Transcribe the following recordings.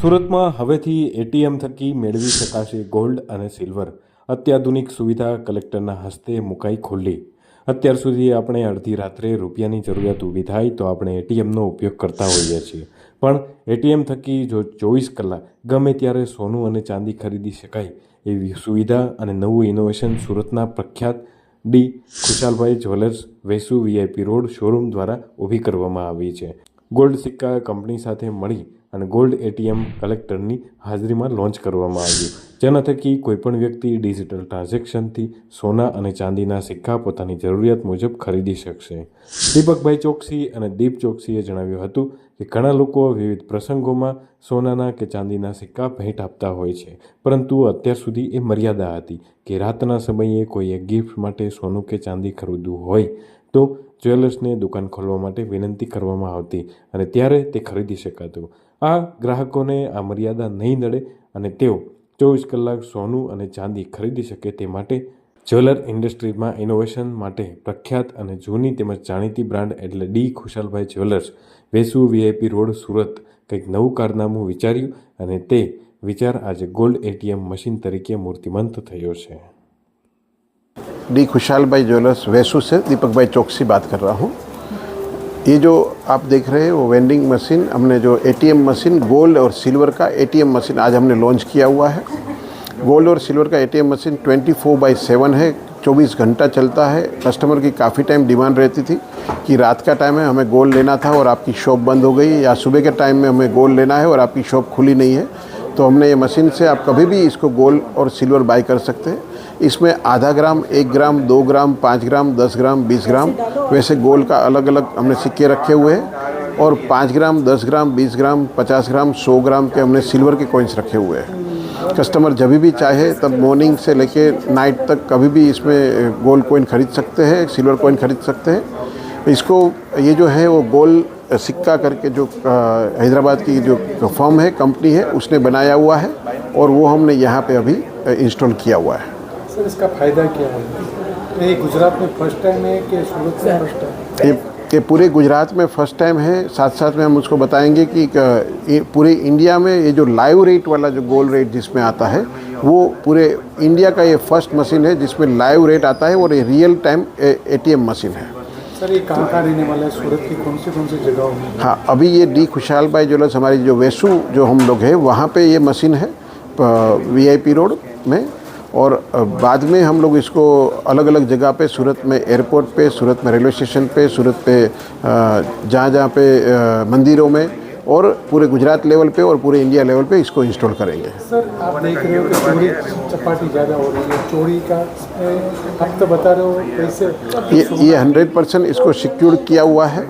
સુરતમાં હવેથી એટીએમ થકી મેળવી શકાશે ગોલ્ડ અને સિલ્વર. અત્યાધુનિક સુવિધા કલેક્ટરના હસ્તે મુકાઈ ખુલ્લી. અત્યાર સુધી આપણે અડધી રાત્રે રૂપિયાની જરૂરિયાત ઊભી થાય તો આપણે એટીએમનો ઉપયોગ કરતા હોઈએ છીએ. પણ એટીએમ થકી જો ચોવીસ કલાક ગમે ત્યારે સોનું અને ચાંદી ખરીદી શકાય એવી સુવિધા અને નવું ઇનોવેશન સુરતના પ્રખ્યાત D. Khushalbhai jewellers Vesu VIP road showroom દ્વારા ઊભી કરવામાં આવી છે. ગોલ્ડ સિક્કા કંપની સાથે મળી અને ગોલ્ડ એટીએમ કલેક્ટરની હાજરીમાં લોન્ચ કરવામાં આવ્યું. જેના થકી કોઈપણ વ્યક્તિ ડિજિટલ ટ્રાન્ઝેક્શનથી સોના અને ચાંદીના સિક્કા પોતાની જરૂરિયાત મુજબ ખરીદી શકશે. દીપકભાઈ ચોકસી અને દીપ ચોકસીએ જણાવ્યું હતું કે ઘણા લોકો વિવિધ પ્રસંગોમાં સોનાના કે ચાંદીના સિક્કા ભેટ આપતા હોય છે, પરંતુ અત્યાર સુધી એ મર્યાદા હતી કે રાતના સમયે કોઈએ ગિફ્ટ માટે સોનું કે ચાંદી ખરીદવું હોય તો જ્વેલર્સને દુકાન ખોલવા માટે વિનંતી કરવામાં આવતી અને ત્યારે તે ખરીદી શકાતું. આ ગ્રાહકોને આ મર્યાદા નહીં નડે અને તેઓ ચોવીસ કલાક સોનું અને ચાંદી ખરીદી શકે તે માટે જ્વેલર ઇન્ડસ્ટ્રીમાં ઇનોવેશન માટે પ્રખ્યાત અને જૂની તેમજ જાણીતી બ્રાન્ડ એટલે D Khushalbhai jewellers Vesu VIP road, Surat કંઈક નવું કારનામું વિચાર્યું અને તે વિચાર આજે ગોલ્ડ એટીએમ મશીન તરીકે મૂર્તિમંત થયો છે. डी खुशहाल भाई ज्वेलर्स वैसू से दीपक भाई चौकसी बात कर रहा हूँ। ये जो आप देख रहे हैं, वो वेंडिंग मशीन, हमने जो एटीएम मशीन, गोल्ड और सिल्वर का एटीएम मशीन आज हमने लॉन्च किया हुआ है। गोल्ड और सिल्वर का ATM machine 24 four by seven है 24 घंटा चलता है। कस्टमर की काफ़ी टाइम डिमांड रहती थी कि रात का टाइम है, हमें गोल्ड लेना था और आपकी शॉप बंद हो गई या सुबह के टाइम में हमें गोल्ड लेना है और आपकी शॉप खुली नहीं है। तो हमने ये मशीन से आप कभी भी इसको गोल्ड और सिल्वर बाई कर सकते हैं। इसमें आधा ग्राम, एक ग्राम, दो ग्राम, पाँच ग्राम, दस ग्राम, बीस ग्राम, वैसे गोल्ड का अलग अलग हमने सिक्के रखे हुए हैं। और पाँच ग्राम, दस ग्राम, बीस ग्राम, पचास ग्राम, सौ ग्राम के हमने सिल्वर के कॉइन्स रखे हुए हैं। कस्टमर जब भी चाहे, तब मॉर्निंग से लेके नाइट तक कभी भी इसमें गोल्ड कॉइन खरीद सकते हैं, सिल्वर कॉइन खरीद सकते हैं। इसको, ये जो है, वो गोल्ड सिक्का करके जो हैदराबाद की जो फर्म है कंपनी है उसने बनाया हुआ है और वो हमने यहाँ पे अभी इंस्टॉल किया हुआ है। सर इसका फ़ायदा क्या है? ये गुजरात में फ़र्स्ट टाइम है कि सूरत में फ़र्स्ट टाइम? ये ये पूरे गुजरात में फ़र्स्ट टाइम है साथ साथ में हम उसको बताएँगे कि ये पूरे इंडिया में ये जो लाइव रेट वाला जो गोल्ड रेट जिसमें आता है वो पूरे इंडिया का ये फ़र्स्ट मशीन है जिसमें लाइव रेट आता है और ये रियल टाइम एटीएम मशीन है। सर, ये कहाँ कहाँ रहने वाला है? सूरत की कौन सी कौन सी जगह हाँ अभी ये डी खुशहाल भाई ज्वेलर्स हमारी जो वैसू जो हम लोग हैं, वहाँ पे ये मशीन है वीआईपी रोड में। और बाद में हम लोग इसको अलग अलग जगह पे, सूरत में एयरपोर्ट पे, सूरत में रेलवे स्टेशन पे, सूरत पे जहाँ जहाँ पे मंदिरों में और पूरे गुजरात लेवल पे और पूरे इंडिया लेवल पे इसको इंस्टॉल करेंगे। सर आप देख रहे हो कि चोरी चपाटी ज़्यादा हो रही है। चोरी का आप तो बता रहे हो कैसे ये ये हंड्रेड परसेंट इसको सिक्योर किया हुआ है।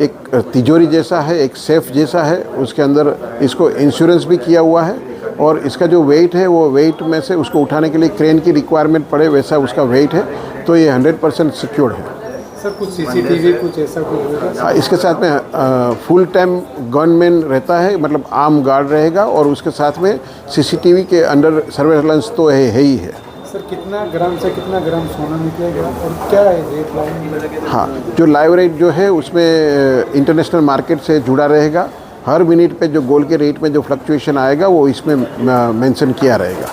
एक तिजोरी जैसा है एक सेफ़ जैसा है उसके अंदर इसको इंश्योरेंस भी किया हुआ है। और इसका जो वेट है वो वेट में से उसको उठाने के लिए क्रेन की रिक्वायरमेंट पड़े वैसा उसका वेट है। तो ये हंड्रेड परसेंट सिक्योर्ड है। सर कुछ सीसीटीवी कुछ ऐसा कुछ होगा? इसके साथ में फुल टाइम गनमैन रहता है मतलब आर्म गार्ड रहेगा और उसके साथ में सीसीटीवी के अंडर सर्वेलेंस तो है, है ही है। सर कितना ग्राम से कितना ग्राम सोना निकलेगा और क्या है रेट लाइन हाँ जो लाइव रेट जो है उसमें इंटरनेशनल मार्केट से जुड़ा रहेगा। हर मिनट पे जो गोल्ड के रेट में जो फ्लक्चुएशन आएगा वो इसमें मेंशन किया रहेगा।